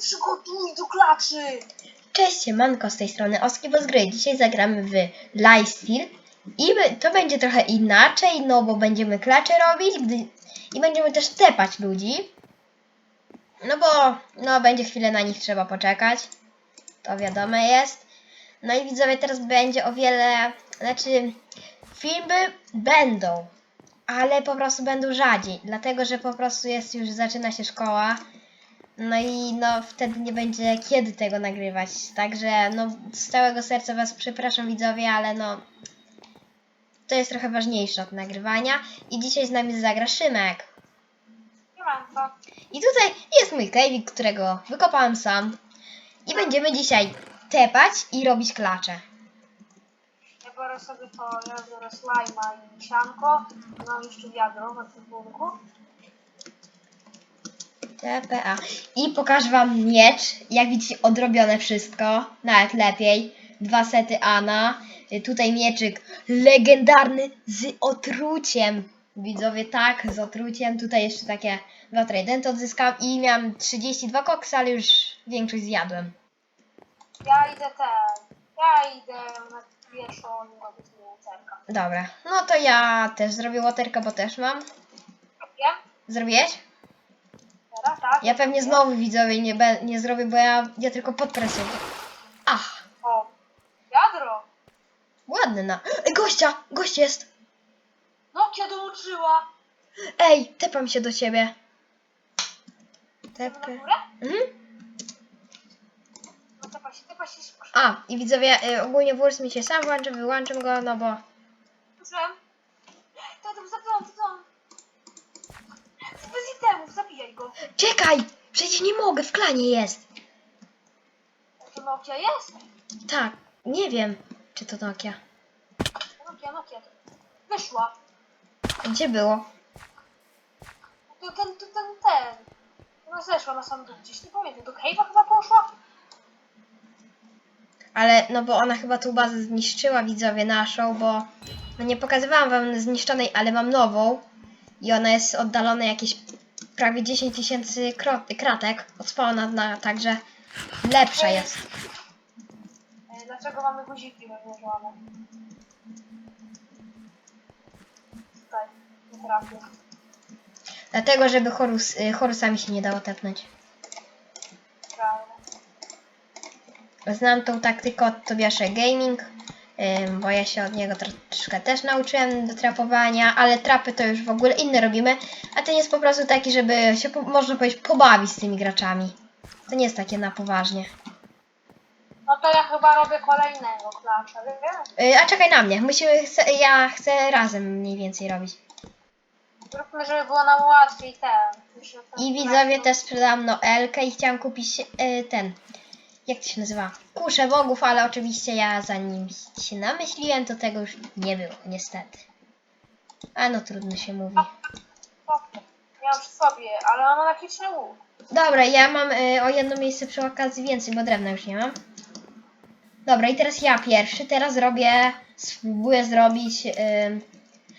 przygotuj do klaczy! Cześć, siemanko, z tej strony Oski z gry. Dzisiaj zagramy w Lifesteal i to będzie trochę inaczej, no bo będziemy klacze robić gdy, i będziemy też tepać ludzi. No bo no będzie chwilę na nich trzeba poczekać. To wiadome jest. No i widzowie, teraz będzie o wiele, znaczy filmy będą, ale po prostu będą rzadziej, dlatego że po prostu jest już, zaczyna się szkoła. No i no wtedy nie będzie kiedy tego nagrywać. Także no z całego serca was przepraszam widzowie, ale no to jest trochę ważniejsze od nagrywania. I dzisiaj z nami zagra Szymek. Siemanko. I tutaj jest mój kejwik, którego wykopałem sam. I będziemy dzisiaj tepać i robić klacze. Ja biorę sobie to, ja biorę slajma i sianko. Mam jeszcze wiadro w ekwipunku. TPA. I pokażę wam miecz. Jak widzicie, odrobione wszystko. Nawet lepiej. Dwa sety Ana. Tutaj mieczyk legendarny z otruciem. Widzowie, tak, z otruciem. Tutaj jeszcze takie dwa tradenty odzyskałam i miałam 32 koksy, ale już większość zjadłem. Ja idę ten. Ja idę na pierwszą robić. Dobra, no to ja też zrobię łoterkę, bo też mam. Wiem? Zrobiłeś? Tak? Ja pewnie znowu widzowie nie, be, nie zrobię, bo ja, ja tylko pod presją. Ach, O. Wiadro. ładny na. Ej, gościa! Gość jest! Nokia dołączyła. Ej, tepam się do ciebie. Idziemy na Tepkę. górę? Mhm. No tepa się, tepa się szybko. A, i widzowie, y, ogólnie włóż mi się sam włączy, wyłączę go, no bo... Słyszałem? To tam zapiąłem, zapiąłem. Bez Czekaj! Przecież nie mogę, w klanie jest. To Nokia jest? Tak, nie wiem, czy to Nokia. Nokia, Nokia. Wyszła. Gdzie było? To ten, to ten, ten. Ona zeszła na sam dół gdzieś, nie pamiętam. Do Cave'a chyba poszła? Ale, no bo ona chyba tą bazę zniszczyła, widzowie, naszą, bo... No nie pokazywałam wam zniszczonej, ale mam nową. I ona jest oddalona jakieś prawie 10 tysięcy kratek od spawna, na, także lepsza jest. E, Dlaczego mamy guziki rozłożone? Tutaj, nie trafię. Dlatego, żeby Horus, y, Horusami się nie dało tepnąć. Prawda. Znam tą taktykę od Tobiasza Gaming, bo ja się od niego troszkę też nauczyłem do trapowania, ale trapy to już w ogóle inne robimy, a ten jest po prostu taki, żeby się, można powiedzieć, pobawić z tymi graczami. To nie jest takie na poważnie. No to ja chyba robię kolejnego klacza, wiesz? Yy, a czekaj na mnie, musimy, chcę, ja chcę razem mniej więcej robić. Zróbmy, żeby było nam łatwiej ten. I widzowie też sprzedałam Noelkę i chciałam kupić yy, ten, jak to się nazywa, kuszę bogów, ale oczywiście ja zanim się namyśliłem, to tego już nie było, niestety. A no trudno się mówi. Ja już sobie, ale mam magiczny łuk. Dobra, ja mam y, o jedno miejsce przy okazji więcej, bo drewna już nie mam. Dobra, i teraz ja pierwszy. Teraz robię, spróbuję zrobić. Y,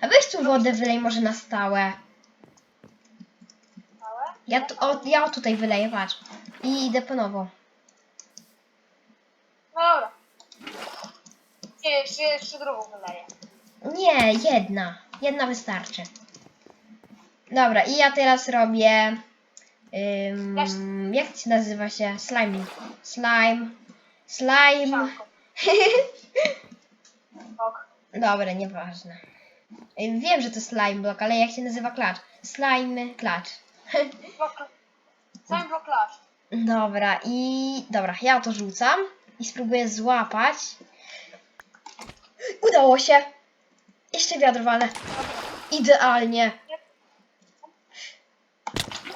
a weź tu wodę wylej może na stałe. Ja, tu, o, ja tutaj wyleję, patrz. I idę po nowo. Dobra. Nie, jeszcze, jeszcze drugą wyleję. Nie, jedna. Jedna wystarczy. Dobra, i ja teraz robię. Ym, jak to się nazywa się? Slime. Slime. Slime. Ok. Dobra, nieważne. Wiem, że to slime block, ale jak się nazywa klacz? Slime klacz. Blok... Cały blok klacz. Dobra, i dobra, ja to rzucam i spróbuję złapać. Udało się! Jeszcze wiadro walę. Idealnie.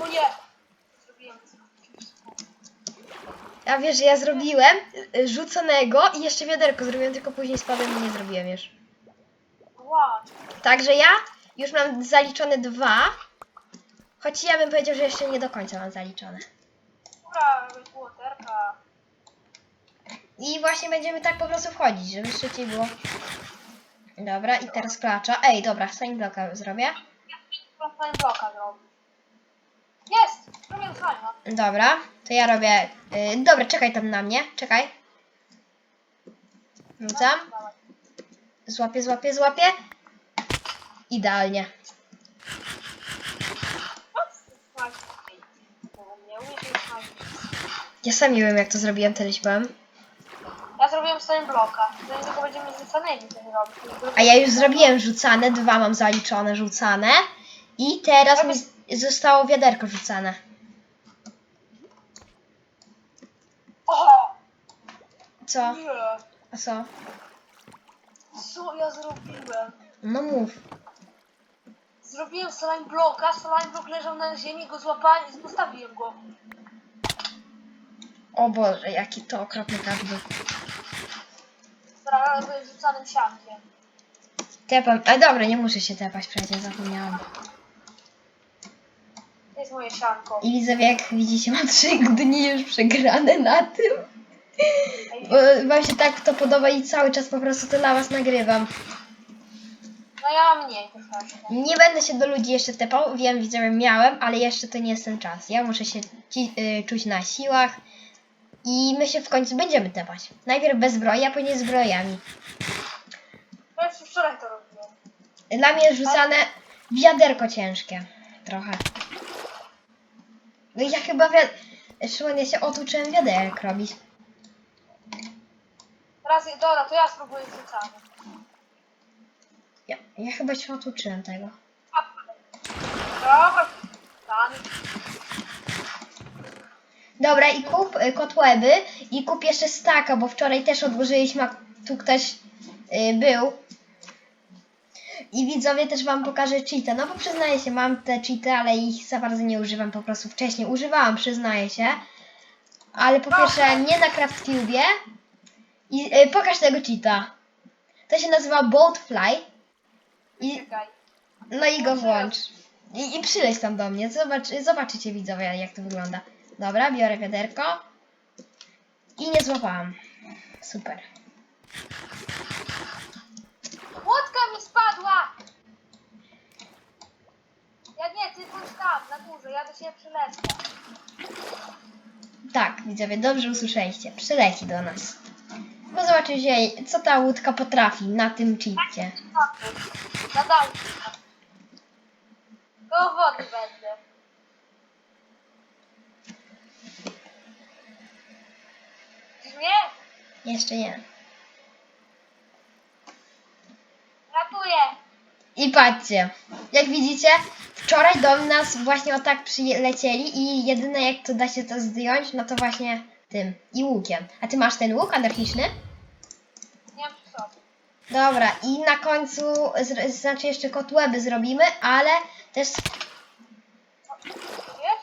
O nie! Zrobiłem to. Ja wiesz, że ja zrobiłem rzuconego i jeszcze wiaderko zrobiłem, tylko później spadłem i nie zrobiłem już. Także ja już mam zaliczone dwa. Choć ja bym powiedział, że jeszcze nie do końca mam zaliczone. Dobra, robię łoterka. I właśnie będziemy tak po prostu wchodzić, żeby szybciej było. Dobra, i teraz klacza. Ej, dobra, slime bloka zrobię. Bloka. Jest! Robię. Dobra, to ja robię. y, dobra, czekaj tam na mnie, czekaj. Rzucam. Złapię, złapię, złapię. Idealnie. Ja sam nie wiem jak to zrobiłem, tyle. Ja zrobiłem slime bloka. To tylko będziemy rzucanymi coś robić. A ja już zrobiłem rzucane, dwa mam zaliczone rzucane. I teraz mi z- zostało wiaderko rzucane. O! Co? Nie! A co? Co ja zrobiłem? No mów. Zrobiłem slime bloka, slime block leżał na ziemi, go złapałem i postawiłem go. O Boże, jaki to okropny tak był. Prawie rzucanym siankiem. Tepam. A dobra, nie muszę się tepać, przecież zapomniałam. To jest moje sianko. I widzowie, jak widzicie, mam trzy dni już przegrane na tym. Bo wam się tak to podoba i cały czas po prostu to dla was nagrywam. No ja mniej troszeczkę. Nie będę się do ludzi jeszcze tepał, wiem, widzowie, miałem, ale jeszcze to nie jest ten czas. Ja muszę się ci, y, czuć na siłach i my się w końcu będziemy tepać. Najpierw bez zbroi, a później z zbrojami. Ja już wczoraj to robiłem. Dla mnie jest rzucane wiaderko ciężkie. Trochę. No i ja chyba wi- Szymon, ja się otuczyłem wiaderek robić. Teraz, dobra, to ja spróbuję rzucamy. Ja, ja chyba się otuczyłem tego. Dobra. Dobra, i kup y, kotłeby i kup jeszcze staka, bo wczoraj też odłożyliśmy, a tu ktoś y, był. I widzowie też wam pokażę cheaty. No bo przyznaję się, mam te cheaty, ale ich za bardzo nie używam, po prostu wcześniej używałam, przyznaję się. Ale po pierwsze nie na CraftCube. I y, pokaż tego cheata. To się nazywa Boatfly. I, Czekaj. no i go włącz. I, I przyleć tam do mnie. Zobacz, zobaczycie widzowie, jak to wygląda. Dobra, biorę wiaderko. I nie złapałam. Super. Łódka mi spadła! Ja nie, ty bądź tam, na górze, ja do ciebie przylecę. Tak, widzowie, dobrze usłyszeliście. Przyleci do nas. Bo zobaczycie, co ta łódka potrafi na tym cheacie. Zadał. Koło wody będę. Mnie? Jeszcze nie. Ratuję. I patrzcie, jak widzicie, wczoraj do nas właśnie o tak przylecieli i jedyne jak to da się to zdjąć, no to właśnie tym i łukiem. A ty masz ten łuk anarchiczny? Nie mam przy sobie. Dobra, i na końcu, zr- znaczy jeszcze kotłeby zrobimy, ale też Wiesz?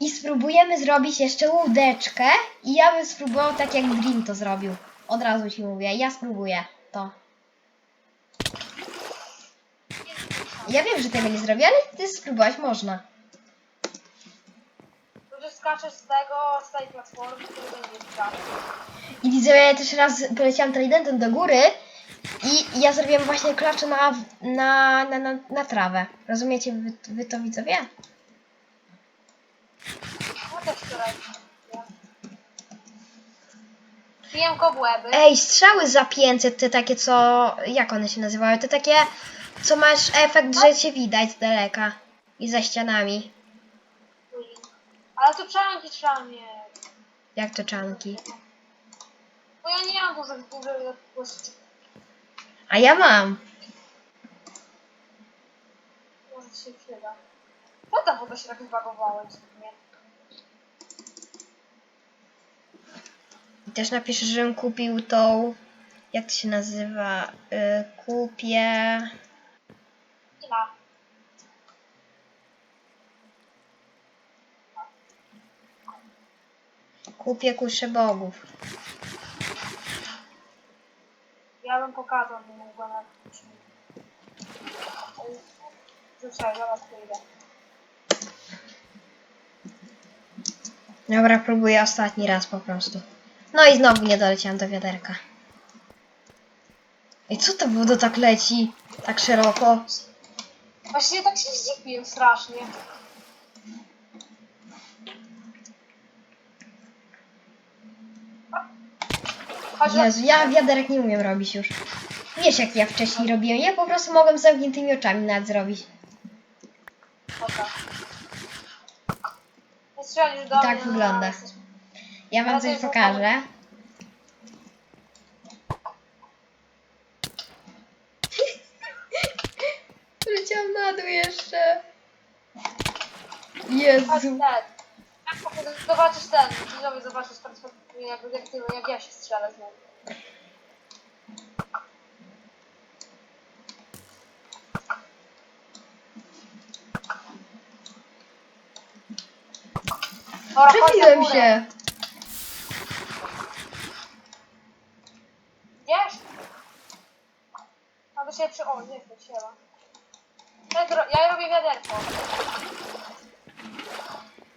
I spróbujemy zrobić jeszcze łódeczkę i ja bym spróbował tak jak Dream to zrobił. Od razu ci mówię, ja spróbuję to. Ja wiem, że tego nie zrobię, ale ty spróbować można. To, że skaczesz z tego, z tej platformy, który będzie. I widzowie, ja też raz poleciałam tridentem do góry i ja zrobiłem właśnie klacze na, na, na, na, na trawę. Rozumiecie wy, wy to widzowie? Pijem kobłęby. Ej, strzały za 500, te takie co, jak one się nazywały? Te takie, co masz efekt, że cię widać z daleka i za ścianami. Ale to czanki trzeba mieć. Jak to czanki. Bo ja nie mam dużych, dużych. A ja mam. Może się przyda. Co tam w ogóle się tak zbagowałeś? Nie. I też napiszę, żebym kupił tą, jak to się nazywa, y, kupię... Kupię kuszę bogów. Ja bym pokazał, nie mogła na Rzucaj, zaraz pójdę. Dobra, próbuję ostatni raz po prostu. No i znowu nie doleciałam do wiaderka. I co to woda tak leci? Tak szeroko? Właśnie tak się zdziwiłem strasznie. Chodź, Jezu, ja wiaderek nie umiem robić już. Wiesz jak ja wcześniej robiłem, ja po prostu mogłem z zamkniętymi oczami nawet zrobić. Dobra. Nie strzelisz do I tak mnie, wygląda. jesteś- Ja wam coś pokażę. Leciałam na dół jeszcze. Jezu. ten. Jak Zobaczysz ten, widzowie zobaczysz perspektywę, jak, jak, jak ja się strzelę z nim. Dobra, Przebiłem górę. się. Wiesz? Przy... O, nie, siema. Ja, robię wiaderko.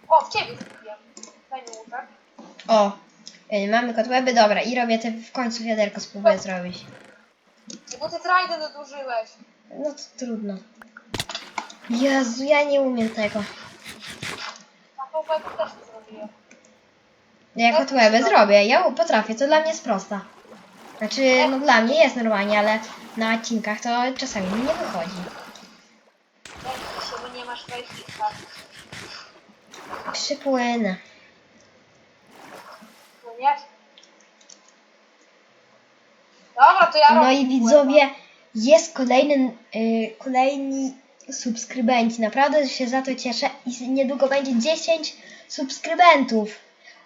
O, w ciebie zrobiłem. Daj mi łóżek. O, y, mamy kotłeby, dobra. I robię te w końcu wiaderko spróbuję zrobić. Bo ty trajdę dodużyłeś. No to trudno. Jezu, ja nie umiem tego. A też to zrobiłem. Ja kotłeby zrobię, ja potrafię, to dla mnie jest prosta. Znaczy, no dla mnie jest normalnie, ale na odcinkach to czasami mi nie wychodzi. Jak się, bo nie masz. Przypłynę. No nie? Dobra, to ja No robię i widzowie, jest kolejny, y, kolejni subskrybenci. Naprawdę się za to cieszę i niedługo będzie 10 subskrybentów.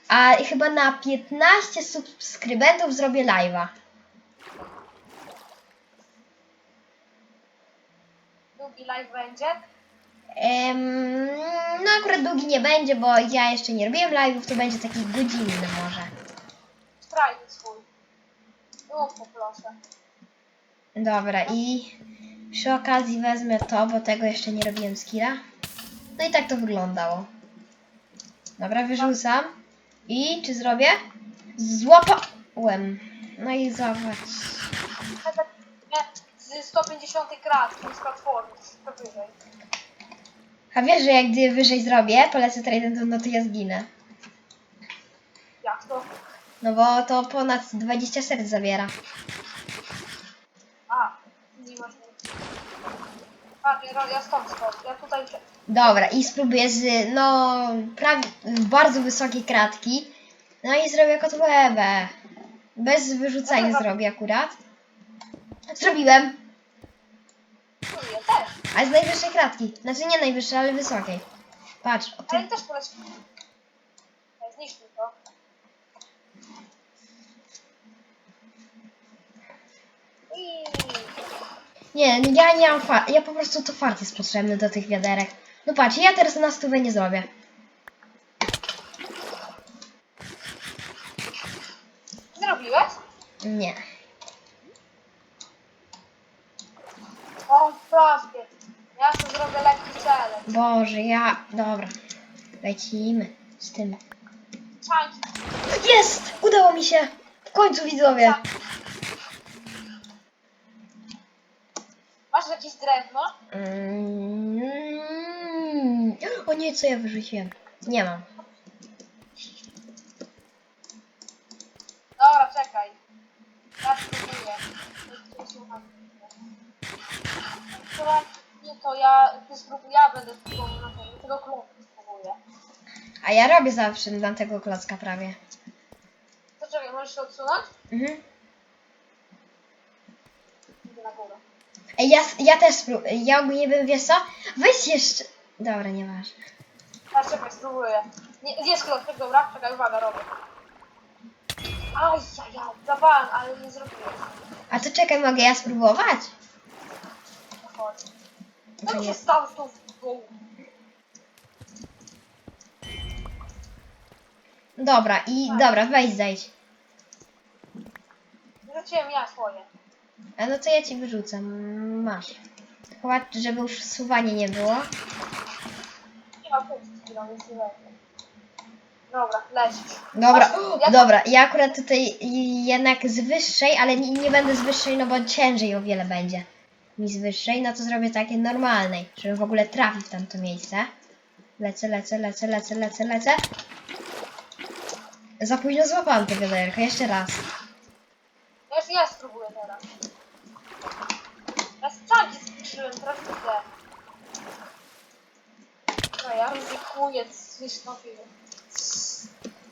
A chyba na 15 subskrybentów zrobię live'a. Długi live będzie. No akurat długi nie będzie, bo ja jeszcze nie robiłem live'ów, to będzie taki godzinny może. Trajdy swój. Mów poproszę. Dobra i przy okazji wezmę to, bo tego jeszcze nie robiłem skilla. No i tak to wyglądało. Dobra, wyrzucam. I czy zrobię? Złapałem. No i zobacz. Z 150 kratki z platformy, to wyżej. A wiesz, że jak gdy wyżej zrobię, polecę trident, no to ja zginę. Jak to? No bo to ponad 20 serc zabiera. A, nie masz nic. A, nie, ja stąd stąd. Ja tutaj... Dobra, i spróbuję z, no, prawie, bardzo wysokiej kratki. No i zrobię kotłebę. Bez wyrzucania Dobra. zrobię akurat. Zrobiłem, Czuję też. ale z najwyższej kratki. Znaczy nie najwyższej, ale wysokiej. Patrz, o Ale ty. też poleci. Zniszczył to. I... Nie, no ja nie mam far, ja po prostu to fart jest potrzebny do tych wiaderek. No patrz, ja teraz na stówę nie zrobię. Zrobiłeś? Nie. Ja sobie zrobię lekki challenge. Boże, ja, dobra. Lecimy z tym. Czanki. Jest! Udało mi się! W końcu widzowie! Masz jakieś drewno? Mm. O nie, co ja wyrzuciłem? Nie mam. Dobra, czekaj. Ja spróbuję. Słucham. Dobra, Nie to ja, ty spróbuj, ja będę spróbował na tego, tego klubu spróbuję. A ja robię zawsze dla tego klocka prawie. To czekaj, możesz się odsunąć? Mhm. Idę na górę. Ej, ja, ja też spróbuję. Ja ogólnie bym, wiesz co? Weź jeszcze... Dobra, nieważne. A czekaj, spróbuję. Nie, jest klocek, dobra? Czekaj, uwaga, robię. Aj, ja, ja, zapałem, ale nie zrobiłem. A to czekaj, mogę ja spróbować? Chodź. Co nie. się stało z tą? Dobra, i dobra, weź zejdź. Wrzuciłem ja swoje. A no to ja ci wyrzucę. Masz. Chyba, żeby już wsuwanie nie było. Nie ma no. Dobra, lecisz. Dobra, ja- dobra, ja akurat tutaj jednak z wyższej, ale nie, nie będę z wyższej, no bo ciężej o wiele będzie. Mi wyższej, no to zrobię takie normalnej, żeby w ogóle trafić w tamto miejsce. Lecę, lecę, lecę, lecę, lecę, lecę. Za późno złapałam tego zerka, jeszcze raz. Ja, ja spróbuję teraz. Ja strzałki spiszyłem, teraz widzę. No ja ryzykuję, słysz no.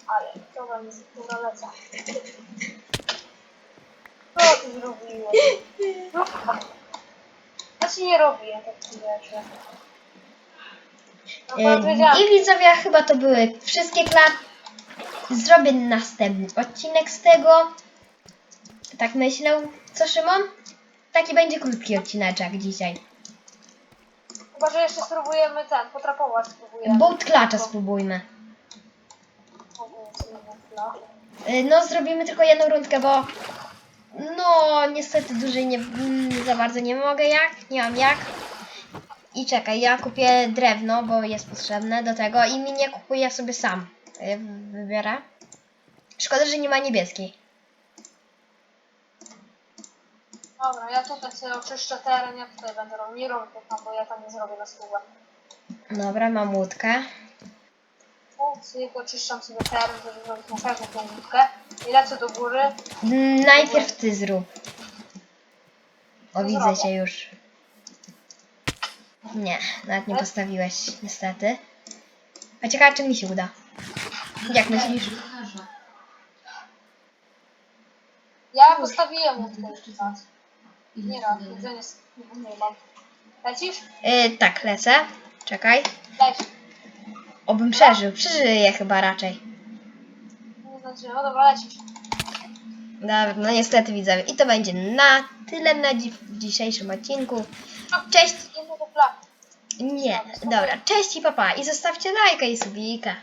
Ale, dobra, nie dobra, lecę. Co ty zrobiłeś? Ja ci nie robię takich rzeczy. No, bo I widzowie, chyba to były wszystkie klapy. Zrobię następny odcinek z tego. Tak myślę. Co Szymon? Taki będzie krótki odcineczek dzisiaj. chyba, że jeszcze spróbujemy ten, potrapować spróbujemy. Boat klacza spróbujmy. Y, No, zrobimy tylko jedną rundkę, bo no, niestety dłużej nie, mm, za bardzo nie mogę jak, nie mam jak. I czekaj, ja kupię drewno, bo jest potrzebne do tego i mi nie kupuję sobie sam. Y, Wybiorę. Szkoda, że nie ma niebieskiej. Dobra, ja tutaj sobie oczyszczę teren, ja tutaj będę robił, nie robię tam, bo ja tam nie zrobię na stówę. Dobra, mam łódkę. O, cyk, oczyszczam sobie teren, żeby zrobić następną pomówkę. I lecę do góry. Mm, Najpierw ty zrób. O, widzę cię już. Nie, nawet nie postawiłeś, niestety. A ciekawe, czy mi się uda. Jak myślisz? Ja postawiłem łódkę już raz. Nie raz, jedzenie s- nie mam. Lecisz? Yy, tak, lecę. Czekaj. Leć. Obym przeżył. Przeżyję chyba raczej. Nie znaczy, no dobra, lecisz. Dobra, no niestety widzowie. I to będzie na tyle na dzi w dzisiejszym odcinku. Cześć. Innego planu. Nie, dobra. Cześć i papa. I zostawcie lajka i subika.